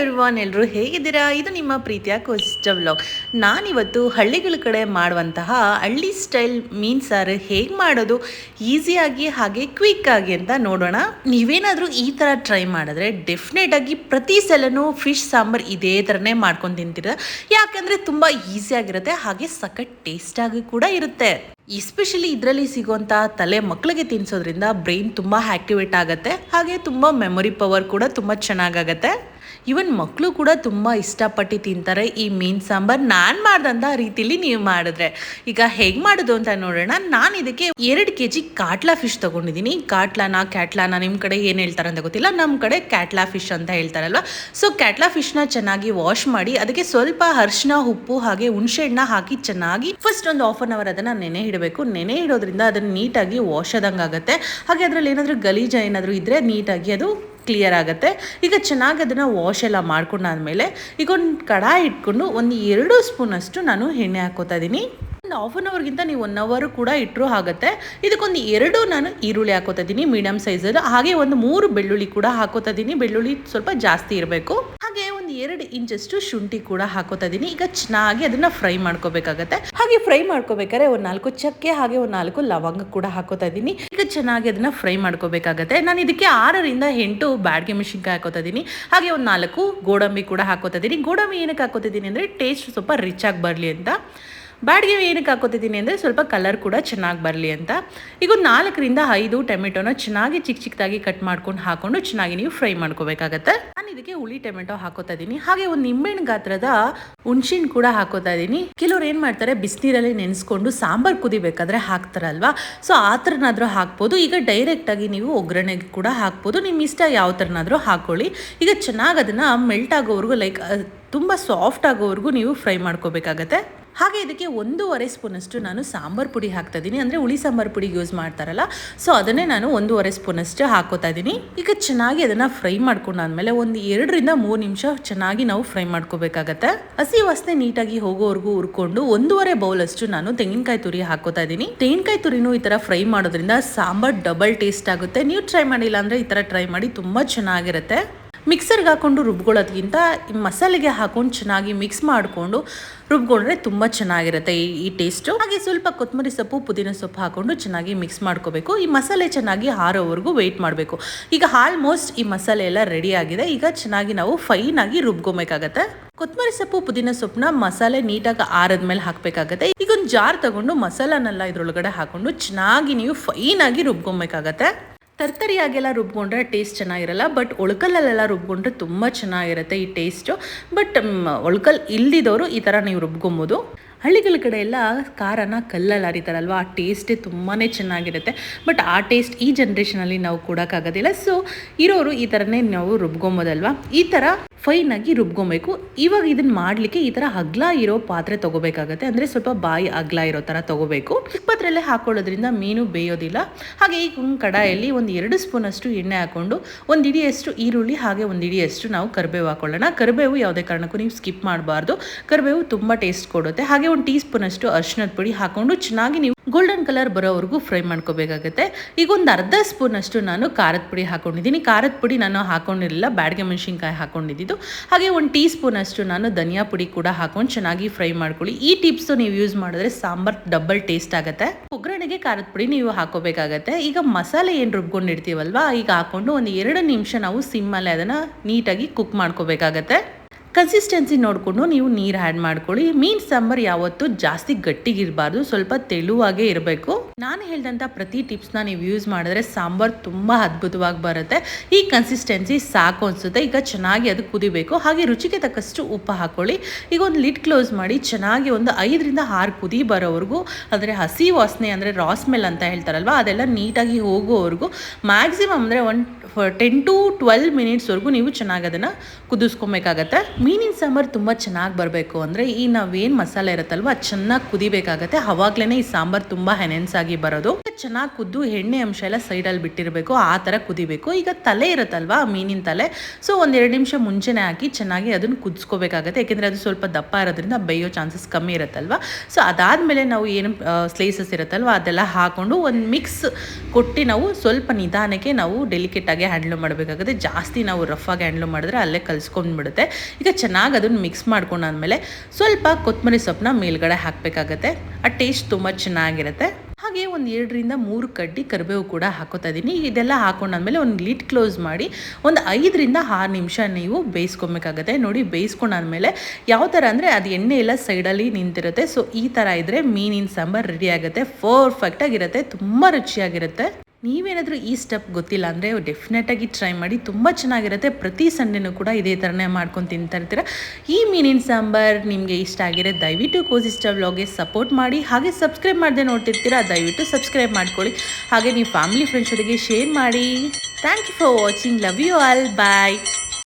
Everyone ಎಲ್ಲರೂ ಹೇಗಿದ್ದೀರಾ? ಇದು ನಿಮ್ಮ ಪ್ರೀತಿಯ ಕೋಸ್ಟ ವ್ಲಾಗ್ ನಾನಿವತ್ತು ಹಳ್ಳಿಗಳ ಕಡೆ ಮಾಡುವಂತಹ ಹಳ್ಳಿ ಸ್ಟೈಲ್ ಮೀನ್ ಸಾರು ಹೇಗೆ ಮಾಡೋದು? ಈಸಿಯಾಗಿ ಹಾಗೆ ಕ್ವಿಕ್ ಆಗಿ ಅಂತ ನೋಡೋಣ. ನೀವೇನಾದರೂ ಈ ಥರ ಟ್ರೈ ಮಾಡಿದ್ರೆ ಡೆಫಿನೆಟ್ ಆಗಿ ಪ್ರತಿ ಸಲನೂ ಫಿಶ್ ಸಾಂಬಾರು ಇದೇ ಥರನೇ ಮಾಡ್ಕೊಂಡು ತಿಂತೀರ? ಯಾಕಂದರೆ ತುಂಬ ಈಸಿಯಾಗಿರುತ್ತೆ ಹಾಗೆ ಸಖತ್ ಟೇಸ್ಟಾಗಿ ಕೂಡ ಇರುತ್ತೆ. ಎಸ್ಪೆಷಲಿ ಇದರಲ್ಲಿ ಸಿಗುವಂಥ ತಲೆ ಮಕ್ಕಳಿಗೆ ತಿನ್ನಿಸೋದ್ರಿಂದ ಬ್ರೈನ್ ತುಂಬ ಆ್ಯಕ್ಟಿವೇಟ್ ಆಗುತ್ತೆ, ಹಾಗೆ ತುಂಬ ಮೆಮೊರಿ ಪವರ್ ಕೂಡ ತುಂಬ ಚೆನ್ನಾಗಾಗತ್ತೆ ಇವನ್ ಮಕ್ಕಳು ಕೂಡ ತುಂಬ ಇಷ್ಟಪಟ್ಟು ತಿಂತಾರೆ ಈ ಮೀನು ಸಾಂಬಾರ್. ನಾನು ಮಾಡ್ದಂಥ ರೀತಿಲಿ ನೀವು ಮಾಡಿದ್ರೆ. ಈಗ ಹೇಗೆ ಮಾಡೋದು ಅಂತ ನೋಡೋಣ. ನಾನು ಇದಕ್ಕೆ ಎರಡು ಕೆ ಜಿ ಕಾಟ್ಲಾ ಫಿಶ್ ತೊಗೊಂಡಿದ್ದೀನಿ. ಕಾಟ್ಲಾನ, ಕ್ಯಾಟ್ಲಾನ ನಿಮ್ಮ ಕಡೆ ಏನು ಹೇಳ್ತಾರೆ ಅಂತ ಗೊತ್ತಿಲ್ಲ. ನಮ್ಮ ಕಡೆ ಕ್ಯಾಟ್ಲಾ ಫಿಶ್ ಅಂತ ಹೇಳ್ತಾರಲ್ವ? ಸೊ ಕ್ಯಾಟ್ಲಾ ಫಿಶ್ನ ಚೆನ್ನಾಗಿ ವಾಶ್ ಮಾಡಿ ಅದಕ್ಕೆ ಸ್ವಲ್ಪ ಅರಿಶಿನ, ಉಪ್ಪು ಹಾಗೆ ಹುಣಸೆಹಣ್ಣ ಹಾಕಿ ಚೆನ್ನಾಗಿ ಫಸ್ಟ್ ಒಂದು ಆಫ್ ಅನ್ ಅವರ್ ಅದನ್ನು ನೆನೆ ಇಡಬೇಕು. ನೆನೆ ಇಡೋದ್ರಿಂದ ಅದನ್ನು ನೀಟಾಗಿ ವಾಶ್ ಆದಂಗೆ ಆಗುತ್ತೆ ಹಾಗೆ ಅದರಲ್ಲಿ ಏನಾದರೂ ಗಲೀಜ ಏನಾದರೂ ಇದ್ದರೆ ನೀಟಾಗಿ ಅದು ಕ್ಲಿಯರ್ ಆಗುತ್ತೆ. ಈಗ ಚೆನ್ನಾಗಿ ಅದನ್ನು ವಾಶ್ ಎಲ್ಲ ಮಾಡ್ಕೊಂಡಾದ್ಮೇಲೆ ಈಗ ಒಂದು ಕಡಾಯಿ ಇಟ್ಕೊಂಡು ಒಂದು ಎರಡು ಸ್ಪೂನಷ್ಟು ನಾನು ಎಣ್ಣೆ ಹಾಕೋತಾ ಇದ್ದೀನಿ ಒಂದು ಹಾಫ್ ಅನ್ ಅವರ್ಗಿಂತ ನೀವು ಒನ್ ಅವರ್ ಕೂಡ ಇಟ್ಟರು ಆಗುತ್ತೆ. ಇದಕ್ಕೊಂದು ಎರಡು ನಾನು ಈರುಳ್ಳಿ ಹಾಕೋತಾ ಇದ್ದೀನಿ ಮೀಡಿಯಮ್ ಸೈಜಲ್ಲಿ ಹಾಗೆ ಒಂದು ಮೂರು ಬೆಳ್ಳುಳ್ಳಿ ಕೂಡ ಹಾಕೋತಾ ಇದ್ದೀನಿ ಬೆಳ್ಳುಳ್ಳಿ ಸ್ವಲ್ಪ ಜಾಸ್ತಿ ಇರಬೇಕು. ಎರಡು ಇಂಚಷ್ಟು ಶುಂಠಿ ಕೂಡ ಹಾಕೋತಾ ಇದ್ದೀನಿ ಈಗ ಚೆನ್ನಾಗಿ ಅದನ್ನ ಫ್ರೈ ಮಾಡ್ಕೋಬೇಕಾಗತ್ತೆ. ಹಾಗೆ ಫ್ರೈ ಮಾಡ್ಕೋಬೇಕಾದ್ರೆ ಒಂದು ನಾಲ್ಕು ಚಕ್ಕೆ, ಹಾಗೆ ಒಂದು ನಾಲ್ಕು ಲವಂಗ ಕೂಡ ಹಾಕೋತಾ ಇದ್ದೀನಿ ಈಗ ಚೆನ್ನಾಗಿ ಅದನ್ನ ಫ್ರೈ ಮಾಡ್ಕೋಬೇಕಾಗತ್ತೆ. ನಾನು ಇದಕ್ಕೆ ಆರರಿಂದ ಎಂಟು ಬ್ಯಾಡ್ಗೆ ಮೆಣಸಿನ್ಕಾಯಿ ಹಾಕೋತಾ ಇದ್ದೀನಿ ಹಾಗೆ ಒಂದು ನಾಲ್ಕು ಗೋಡಂಬಿ ಕೂಡ ಹಾಕೋತಾ ಇದ್ದೀನಿ ಗೋಡಂಬಿ ಏನಕ್ಕೆ ಹಾಕೋತಿದ್ದೀನಿ ಅಂದರೆ ಟೇಸ್ಟ್ ಸ್ವಲ್ಪ ರಿಚ್ ಆಗಿ ಬರಲಿ ಅಂತ. ಬ್ಯಾಡ್ಗೆ ಏನಕ್ಕೆ ಹಾಕೋತಿದ್ದೀನಿ ಅಂದರೆ ಸ್ವಲ್ಪ ಕಲರ್ ಕೂಡ ಚೆನ್ನಾಗಿ ಬರಲಿ ಅಂತ. ಈಗ ಒಂದು ನಾಲ್ಕರಿಂದ ಐದು ಟೊಮೆಟೊನ ಚೆನ್ನಾಗಿ ಚಿಕ್ಕ ಚಿಕ್ಕದಾಗಿ ಕಟ್ ಮಾಡ್ಕೊಂಡು ಹಾಕೊಂಡು ಚೆನ್ನಾಗಿ ನೀವು ಫ್ರೈ ಮಾಡ್ಕೋಬೇಕಾಗತ್ತೆ. ನಾನು ಇದಕ್ಕೆ ಹುಳಿ ಟೊಮೆಟೊ ಹಾಕೋತಾ ಇದ್ದೀನಿ. ಹಾಗೆ ಒಂದು ನಿಂಬೆಹಣ್ಣು ಗಾತ್ರದ ಹುಣ್ಸಿನ್ ಕೂಡ ಹಾಕೋತಾ ಇದ್ದೀನಿ. ಕೆಲವ್ರು ಏನು ಮಾಡ್ತಾರೆ, ಬಿಸಿನೀರಲ್ಲಿ ನೆನೆಸ್ಕೊಂಡು ಸಾಂಬಾರ್ ಕುದಿಬೇಕಾದ್ರೆ ಹಾಕ್ತಾರಲ್ವಾ? ಸೊ ಆ ಥರನಾದರೂ ಹಾಕ್ಬೋದು. ಈಗ ಡೈರೆಕ್ಟಾಗಿ ನೀವು ಒಗ್ಗರಣೆಗೆ ಕೂಡ ಹಾಕ್ಬೋದು. ನಿಮ್ಮ ಇಷ್ಟ ಯಾವ ಥರನಾದರೂ ಹಾಕೊಳ್ಳಿ. ಈಗ ಚೆನ್ನಾಗಿ ಅದನ್ನು ಮೆಲ್ಟ್ ಆಗೋವರೆಗೂ ಲೈಕ್ ತುಂಬ ಸಾಫ್ಟ್ ಆಗೋವರೆಗೂ ನೀವು ಫ್ರೈ ಮಾಡ್ಕೋಬೇಕಾಗತ್ತೆ. ಹಾಗೆ ಇದಕ್ಕೆ ಒಂದೂವರೆ ಸ್ಪೂನಷ್ಟು ನಾನು ಸಾಂಬಾರ್ ಪುಡಿ ಹಾಕ್ತಾ ಇದ್ದೀನಿ. ಅಂದರೆ ಹುಳಿ ಸಾಂಬಾರ್ ಪುಡಿ ಯೂಸ್ ಮಾಡ್ತಾರಲ್ಲ ಸೊ ಅದನ್ನೇ ನಾನು ಒಂದೂವರೆ ಸ್ಪೂನಷ್ಟು ಹಾಕೋತಾ ಇದ್ದೀನಿ. ಈಗ ಚೆನ್ನಾಗಿ ಅದನ್ನು ಫ್ರೈ ಮಾಡ್ಕೊಂಡಾದ್ಮೇಲೆ ಒಂದು ಎರಡರಿಂದ ಮೂರು ನಿಮಿಷ ಚೆನ್ನಾಗಿ ನಾವು ಫ್ರೈ ಮಾಡ್ಕೋಬೇಕಾಗತ್ತೆ. ಹಸಿ ವಾಸನೆ ನೀಟಾಗಿ ಹೋಗೋವರೆಗೂ ಹುರ್ಕೊಂಡು ಒಂದೂವರೆ ಬೌಲಷ್ಟು ನಾನು ತೆಂಗಿನಕಾಯಿ ತುರಿ ಹಾಕೋತಾ ಇದ್ದೀನಿ. ತೆಂಗಿನಕಾಯಿ ತುರಿನೂ ಈ ಥರ ಫ್ರೈ ಮಾಡೋದ್ರಿಂದ ಸಾಂಬಾರ್ ಡಬಲ್ ಟೇಸ್ಟ್ ಆಗುತ್ತೆ. ನೀವು ಟ್ರೈ ಮಾಡಿಲ್ಲ ಅಂದರೆ ಈ ಥರ ಟ್ರೈ ಮಾಡಿ ತುಂಬ ಚೆನ್ನಾಗಿರುತ್ತೆ. ಮಿಕ್ಸರ್ಗೆ ಹಾಕ್ಕೊಂಡು ರುಬ್ಕೊಳ್ಳೋದ್ಕಿಂತ ಈ ಮಸಾಲೆಗೆ ಹಾಕೊಂಡು ಚೆನ್ನಾಗಿ ಮಿಕ್ಸ್ ಮಾಡಿಕೊಂಡು ರುಬ್ಕೊಂಡ್ರೆ ತುಂಬ ಚೆನ್ನಾಗಿರುತ್ತೆ ಈ ಈ ಟೇಸ್ಟು ಹಾಗೆ ಸ್ವಲ್ಪ ಕೊತ್ತಂಬರಿ ಸೊಪ್ಪು, ಪುದೀನ ಸೊಪ್ಪು ಹಾಕೊಂಡು ಚೆನ್ನಾಗಿ ಮಿಕ್ಸ್ ಮಾಡ್ಕೋಬೇಕು. ಈ ಮಸಾಲೆ ಚೆನ್ನಾಗಿ ಹಾರೋವರೆಗೂ ವೆಯ್ಟ್ ಮಾಡಬೇಕು. ಈಗ ಆಲ್ಮೋಸ್ಟ್ ಈ ಮಸಾಲೆ ಎಲ್ಲ ರೆಡಿ ಆಗಿದೆ. ಈಗ ಚೆನ್ನಾಗಿ ನಾವು ಫೈನಾಗಿ ರುಬ್ಕೊಬೇಕಾಗತ್ತೆ. ಕೊತ್ತಂಬರಿ ಸೊಪ್ಪು, ಪುದೀನ ಸೊಪ್ಪನ್ನ ಮಸಾಲೆ ನೀಟಾಗಿ ಆರದ್ಮೇಲೆ ಹಾಕಬೇಕಾಗತ್ತೆ. ಈಗ ಒಂದು ಜಾರ್ ತಗೊಂಡು ಮಸಾಲನೆಲ್ಲ ಇದ್ರೊಳಗಡೆ ಹಾಕೊಂಡು ಚೆನ್ನಾಗಿ ನೀವು ಫೈನಾಗಿ ರುಬ್ಕೊಬೇಕಾಗತ್ತೆ. ತರ್ತರಿಯಾಗೆಲ್ಲ ರುಬ್ಕೊಂಡ್ರೆ ಟೇಸ್ಟ್ ಚೆನ್ನಾಗಿರಲ್ಲ ಬಟ್ ಒಳ್ಕಲ್ಲಲ್ಲೆಲ್ಲ ರುಬ್ಕೊಂಡ್ರೆ ತುಂಬ ಚೆನ್ನಾಗಿರುತ್ತೆ ಈ ಟೇಸ್ಟು ಬಟ್ ಒಳ್ಕಲ್ ಇಲ್ದಿದ್ದವರು ಈ ಥರ ನೀವು ರುಬ್ಕೊಬೋದು. ಹಳ್ಳಿಗಳ ಕಡೆ ಎಲ್ಲ ಖಾರನ ಕಲ್ಲಲ್ಲಿ ಅರಿತಾರಲ್ವ ಆ ಟೇಸ್ಟೇ ತುಂಬಾ ಚೆನ್ನಾಗಿರುತ್ತೆ. ಬಟ್ ಆ ಟೇಸ್ಟ್ ಈ ಜನ್ರೇಷನಲ್ಲಿ ನಾವು ಕೊಡೋಕ್ಕಾಗೋದಿಲ್ಲ. ಸೊ ಇರೋರು ಈ ಥರನೇ ನಾವು ರುಬ್ಕೊಂಬೋದಲ್ವ? ಈ ಥರ ಫೈನಾಗಿ ರುಬ್ಕೊಬೇಕು. ಇವಾಗ ಇದನ್ನ ಮಾಡಲಿಕ್ಕೆ ಈ ಥರ ಹಗ್ಲ ಇರೋ ಪಾತ್ರೆ ತೊಗೋಬೇಕಾಗತ್ತೆ. ಅಂದರೆ ಸ್ವಲ್ಪ ಬಾಯಿ ಅಗ್ಲ ಇರೋ ಥರ ತೊಗೋಬೇಕು. ಪಾತ್ರೆಯಲ್ಲೇ ಹಾಕೊಳ್ಳೋದ್ರಿಂದ ಮೀನು ಬೇಯೋದಿಲ್ಲ. ಹಾಗೆ ಈ ಕಡಾಯಲ್ಲಿ ಒಂದು ಎರಡು ಸ್ಪೂನಷ್ಟು ಎಣ್ಣೆ ಹಾಕ್ಕೊಂಡು ಒಂದು ಇಡಿಯಷ್ಟು ಈರುಳ್ಳಿ, ಹಾಗೆ ಒಂದು ಇಡಿಯಷ್ಟು ನಾವು ಕರಿಬೇವು ಹಾಕೊಳ್ಳೋಣ. ಕರಿಬೇವು ಯಾವುದೇ ಕಾರಣಕ್ಕೂ ನೀವು ಸ್ಕಿಪ್ ಮಾಡಬಾರ್ದು. ಕರಿಬೇವು ತುಂಬ ಟೇಸ್ಟ್ ಕೊಡುತ್ತೆ. ಹಾಗೆ ಒಂದು ಟೀ ಸ್ಪೂನಷ್ಟು ಅರಿಶಿನದ ಪುಡಿ ಹಾಕೊಂಡು ಚೆನ್ನಾಗಿ ನೀವು ಗೋಲ್ಡನ್ ಕಲರ್ ಬರೋವರೆಗೂ ಫ್ರೈ ಮಾಡ್ಕೋಬೇಕಾಗತ್ತೆ. ಈಗ ಒಂದು ಅರ್ಧ ಸ್ಪೂನಷ್ಟು ನಾನು ಖಾರದ ಪುಡಿ ಹಾಕೊಂಡಿದ್ದೀನಿ. ಖಾರದ ಪುಡಿ ನಾನು ಹಾಕೊಂಡಿರಲಿಲ್ಲ, ಬ್ಯಾಡ್ಗೆ ಮೆಣಸಿನ್ಕಾಯಿ ಹಾಕೊಂಡಿದ್ದು ಹಾಗೆ ಒಂದು ಟೀ ಸ್ಪೂನಷ್ಟು ನಾನು ಧನಿಯಾ ಪುಡಿ ಕೂಡ ಹಾಕೊಂಡು ಚೆನ್ನಾಗಿ ಫ್ರೈ ಮಾಡ್ಕೊಳ್ಳಿ. ಈ ಟಿಪ್ಸು ನೀವು ಯೂಸ್ ಮಾಡಿದ್ರೆ ಸಾಂಬಾರ್ ಡಬಲ್ ಟೇಸ್ಟ್ ಆಗುತ್ತೆ. ಒಗ್ಗರಣೆಗೆ ಖಾರದ ಪುಡಿ ನೀವು ಹಾಕೋಬೇಕಾಗತ್ತೆ. ಈಗ ಮಸಾಲೆ ಏನು ರುಬ್ಕೊಂಡಿರ್ತೀವಲ್ವಾ, ಈಗ ಹಾಕೊಂಡು ಒಂದು ಎರಡು ನಿಮಿಷ ನಾವು ಸಿಮ್ಮಲ್ಲಿ ಅದನ್ನು ನೀಟಾಗಿ ಕುಕ್ ಮಾಡ್ಕೋಬೇಕಾಗತ್ತೆ. ಕನ್ಸಿಸ್ಟೆನ್ಸಿ ನೋಡಿಕೊಂಡು ನೀವು ನೀರು ಆ್ಯಡ್ ಮಾಡ್ಕೊಳ್ಳಿ. ಮೀನು ಸಾಂಬಾರು ಯಾವತ್ತೂ ಜಾಸ್ತಿ ಗಟ್ಟಿಗಿರಬಾರ್ದು. ಸ್ವಲ್ಪ ತೆಳುವಾಗೇ ಇರಬೇಕು. ನಾನು ಹೇಳಿದಂಥ ಪ್ರತಿ ಟಿಪ್ಸ್ನ ನೀವು ಯೂಸ್ ಮಾಡಿದ್ರೆ ಸಾಂಬಾರು ತುಂಬ ಅದ್ಭುತವಾಗಿ ಬರುತ್ತೆ. ಈ ಕನ್ಸಿಸ್ಟೆನ್ಸಿ ಸಾಕು ಅನಿಸುತ್ತೆ. ಈಗ ಚೆನ್ನಾಗಿ ಅದು ಕುದಿಬೇಕು. ಹಾಗೆ ರುಚಿಗೆ ತಕ್ಕಷ್ಟು ಉಪ್ಪು ಹಾಕ್ಕೊಳ್ಳಿ ಈಗ ಒಂದು ಲಿಡ್ ಕ್ಲೋಸ್ ಮಾಡಿ ಚೆನ್ನಾಗಿ ಒಂದು ಐದರಿಂದ ಆರು ಕುದಿ ಬರೋವರೆಗೂ ಅಂದರೆ ಹಸಿ ವಾಸನೆ ಅಂದರೆ ರಾ ಸ್ಮೆಲ್ ಅಂತ ಹೇಳ್ತಾರಲ್ವ, ಅದೆಲ್ಲ ನೀಟಾಗಿ ಹೋಗೋವರೆಗೂ ಮ್ಯಾಕ್ಸಿಮಮ್ ಅಂದರೆ ಒನ್ ಟೆನ್ ಟು ಟ್ವೆಲ್ ಮಿನಿಟ್ಸ್ವರೆಗೂ ನೀವು ಚೆನ್ನಾಗಿ ಅದನ್ನು ಕುದಿಸ್ಕೊಬೇಕಾಗತ್ತೆ. ಮೀನಿನ ಸಾಂಬಾರು ತುಂಬ ಚೆನ್ನಾಗಿ ಬರಬೇಕು ಅಂದರೆ ಈ ನಾವೇನು ಮಸಾಲೆ ಇರುತ್ತಲ್ವ ಅದು ಚೆನ್ನಾಗಿ ಕುದಿಬೇಕಾಗತ್ತೆ. ಅವಾಗಲೇ ಈ ಸಾಂಬಾರು ತುಂಬ ಹೆನೆನ್ಸಾಗಿ ಬರೋದು. ಚೆನ್ನಾಗಿ ಕುದ್ದು ಎಣ್ಣೆ ಅಂಶ ಎಲ್ಲ ಸೈಡಲ್ಲಿ ಬಿಟ್ಟಿರಬೇಕು, ಆ ಥರ ಕುದಿಬೇಕು. ಈಗ ತಲೆ ಇರುತ್ತಲ್ವಾ, ಮೀನಿನ ತಲೆ? ಸೊ ಒಂದೆರಡು ನಿಮಿಷ ಮುಂಚೆನೇ ಹಾಕಿ ಚೆನ್ನಾಗಿ ಅದನ್ನು ಕುದಿಸ್ಕೋಬೇಕಾಗತ್ತೆ. ಯಾಕೆಂದರೆ ಅದು ಸ್ವಲ್ಪ ದಪ್ಪ ಇರೋದ್ರಿಂದ ಬೇಯೋ ಚಾನ್ಸಸ್ ಕಮ್ಮಿ ಇರುತ್ತಲ್ವ? ಸೊ ಅದಾದಮೇಲೆ ನಾವು ಏನು ಸ್ಲೈಸಸ್ ಇರುತ್ತಲ್ವ, ಅದೆಲ್ಲ ಹಾಕೊಂಡು ಒಂದು ಮಿಕ್ಸ್ ಕೊಟ್ಟು ನಾವು ಸ್ವಲ್ಪ ನಿಧಾನಕ್ಕೆ ನಾವು ಡೆಲಿಕೇಟಾಗಿ ಹ್ಯಾಂಡ್ಲ್ ಮಾಡಬೇಕಾಗುತ್ತೆ. ಜಾಸ್ತಿ ನಾವು ರಫ್ ಆಗಿ ಹ್ಯಾಂಡ್ಲ್ ಮಾಡಿದ್ರೆ ಅಲ್ಲೇ ಕಲಿಸ್ಕೊಂಡ್ಬಿಡುತ್ತೆ. ಈಗ ಚೆನ್ನಾಗಿ ಅದನ್ನು ಮಿಕ್ಸ್ ಮಾಡ್ಕೊಂಡಾದ್ಮೇಲೆ ಸ್ವಲ್ಪ ಕೊತ್ತಂಬರಿ ಸೊಪ್ಪನ್ನ ಮೇಲ್ಗಡೆ ಹಾಕಬೇಕಾಗತ್ತೆ. ಆ ಟೇಸ್ಟ್ ತುಂಬ ಚೆನ್ನಾಗಿರುತ್ತೆ. ಹಾಗೆ ಒಂದು ಎರಡರಿಂದ ಮೂರು ಕಡ್ಡಿ ಕರಿಬೇವು ಕೂಡ ಹಾಕೋತಾ ಇದ್ದೀನಿ. ಇದೆಲ್ಲ ಹಾಕೊಂಡಾದ್ಮೇಲೆ ಒಂದು ಲಿಟ್ ಕ್ಲೋಸ್ ಮಾಡಿ ಒಂದು ಐದರಿಂದ ಆರು ನಿಮಿಷ ನೀವು ಬೇಯಿಸ್ಕೊಬೇಕಾಗತ್ತೆ. ನೋಡಿ, ಬೇಯಿಸ್ಕೊಂಡಾದ್ಮೇಲೆ ಯಾವ ಥರ ಅಂದರೆ ಅದು ಎಣ್ಣೆ ಎಲ್ಲ ಸೈಡಲ್ಲಿ ನಿಂತಿರುತ್ತೆ. ಸೊ, ಈ ಥರ ಇದ್ದರೆ ಮೀನಿನ ಸಾಂಬಾರು ರೆಡಿ ಆಗುತ್ತೆ. ಪರ್ಫೆಕ್ಟಾಗಿರುತ್ತೆ ತುಂಬ ರುಚಿಯಾಗಿರುತ್ತೆ. ನೀವೇನಾದರೂ ಈ ಸ್ಟೆಪ್ ಗೊತ್ತಿಲ್ಲ ಅಂದರೆ ಡೆಫಿನೆಟಾಗಿ ಟ್ರೈ ಮಾಡಿ ತುಂಬ ಚೆನ್ನಾಗಿರುತ್ತೆ. ಪ್ರತಿ ಸಂಡೇನೂ ಕೂಡ ಇದೇ ಥರನೇ ಮಾಡ್ಕೊಂಡು ತಿಂತಾ ಇರ್ತೀರ. ಈ ಮೀನಿನ ಸಾಂಬಾರ್ ನಿಮಗೆ ಇಷ್ಟ ಆಗಿರೋ ದಯವಿಟ್ಟು ಕೋಸಿಸ್ಟ ವ್ಲಾಗ್ಗೆ ಸಪೋರ್ಟ್ ಮಾಡಿ, ಹಾಗೆ ಸಬ್ಸ್ಕ್ರೈಬ್ ಮಾಡದೆ ನೋಡ್ತಿರ್ತೀರಾ, ದಯವಿಟ್ಟು ಸಬ್ಸ್ಕ್ರೈಬ್ ಮಾಡ್ಕೊಳ್ಳಿ. ಹಾಗೆ ನೀವು ಫ್ಯಾಮಿಲಿ ಫ್ರೆಂಡ್ಸ್ ಜೊತೆಗೆ ಶೇರ್ ಮಾಡಿ. Thank you for watching love you all bye